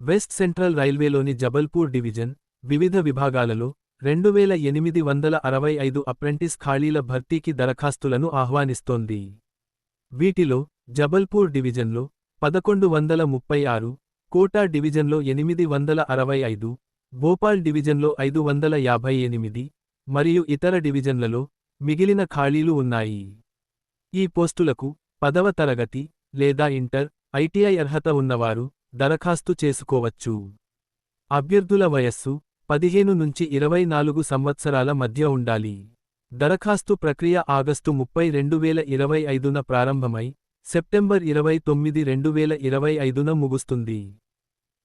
West central రైల్వేలోని Jabalpur division వివిధ విభాగాలలో రెండు వేల ఎనిమిది వందల అరవై ఐదు అప్రెంటిస్ ఖాళీల భర్తీకి దరఖాస్తులను ఆహ్వానిస్తోంది. వీటిలో జబల్పూర్ డివిజన్లో పదకొండు వందల ముప్పై ఆరు కోటా డివిజన్లో ఎనిమిది వందల అరవై ఐదు భోపాల్ డివిజన్లో ఐదు వందల యాభై ఎనిమిది మరియు ఇతర డివిజన్లలో మిగిలిన ఖాళీలు ఉన్నాయి. ఈ పోస్టులకు పదవ తరగతి లేదా ఇంటర్ ఐటీఐ అర్హత ఉన్నవారు దరఖాస్తు చేసుకోవచ్చు. అభ్యర్థుల వయస్సు పదిహేను నుంచి ఇరవై నాలుగు సంవత్సరాల మధ్య ఉండాలి. దరఖాస్తు ప్రక్రియ ఆగస్టు ముప్పై రెండు వేల ఇరవై ఐదున ప్రారంభమై సెప్టెంబర్ ఇరవై తొమ్మిది రెండు వేల ఇరవై ఐదున ముగుస్తుంది.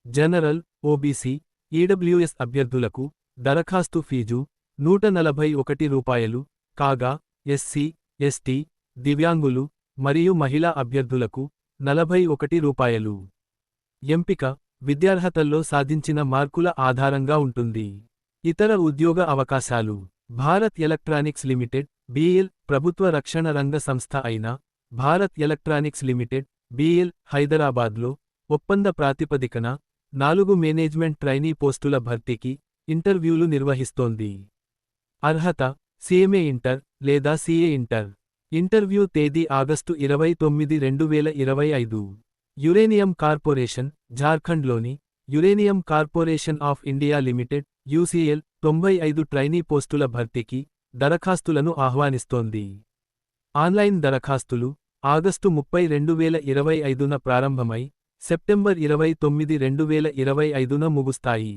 జనరల్ ఓబీసీ ఈడబ్ల్యూఎస్ అభ్యర్థులకు దరఖాస్తు ఫీజు నూట నలభై ఒకటి రూపాయలు కాగా ఎస్సీ ఎస్టీ దివ్యాంగులు మరియు మహిళా అభ్యర్థులకు నలభై ఒకటి రూపాయలు. ఎంపిక విద్యార్హతల్లో సాధించిన మార్కుల ఆధారంగా ఉంటుంది. ఇతర ఉద్యోగ అవకాశాలు భారత్ ఎలక్ట్రానిక్స్ లిమిటెడ్ బీఎల్ ప్రభుత్వ రక్షణ రంగ సంస్థ అయిన భారత్ ఎలక్ట్రానిక్స్ లిమిటెడ్ బీఎల్ హైదరాబాద్లో ఒప్పంద ప్రాతిపదికన నాలుగు మేనేజ్మెంట్ ట్రైనీ పోస్టుల భర్తీకి ఇంటర్వ్యూలు నిర్వహిస్తోంది. అర్హత సీఎంఏ ఇంటర్ లేదా సీఏ ఇంటర్. ఇంటర్వ్యూ తేదీ ఆగస్టు ఇరవై తొమ్మిది రెండు వేల ఇరవై ఐదు. యురేనియం కార్పొరేషన్ జార్ఖండ్లోని uranium corporation of India limited UCL తొంభై ఐదు ట్రైనీ పోస్టుల భర్తీకి దరఖాస్తులను ఆహ్వానిస్తోంది. ఆన్లైన్ దరఖాస్తులు ఆగస్టు ముప్పై రెండు వేల ఇరవై ఐదున ప్రారంభమై సెప్టెంబర్ ఇరవై తొమ్మిది రెండు వేల ఇరవై ఐదున ముగుస్తాయి.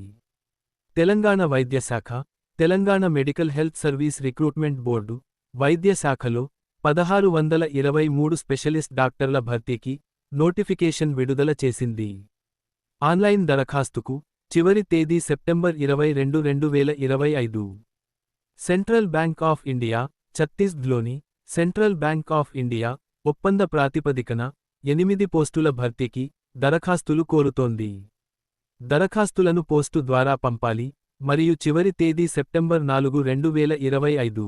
Telangana వైద్యశాఖ Telangana medical health service recruitment board వైద్యశాఖలో పదహారు వందల ఇరవై మూడు స్పెషలిస్ట్ డాక్టర్ల భర్తీకి నోటిఫికేషన్ విడుదల చేసింది. ఆన్లైన్ దరఖాస్తుకు చివరి తేదీ సెప్టెంబర్ ఇరవై రెండు రెండు వేల ఇరవై ఐదు. సెంట్రల్ బ్యాంక్ ఆఫ్ ఇండియా ఛత్తీస్గఢ్లోని సెంట్రల్ బ్యాంక్ ఆఫ్ ఇండియా ఒప్పంద ప్రాతిపదికన ఎనిమిది పోస్టుల భర్తీకి దరఖాస్తులు కోరుతోంది. దరఖాస్తులను పోస్టు ద్వారా పంపాలి మరియు చివరి తేదీ సెప్టెంబర్ నాలుగు రెండు వేల ఇరవై ఐదు.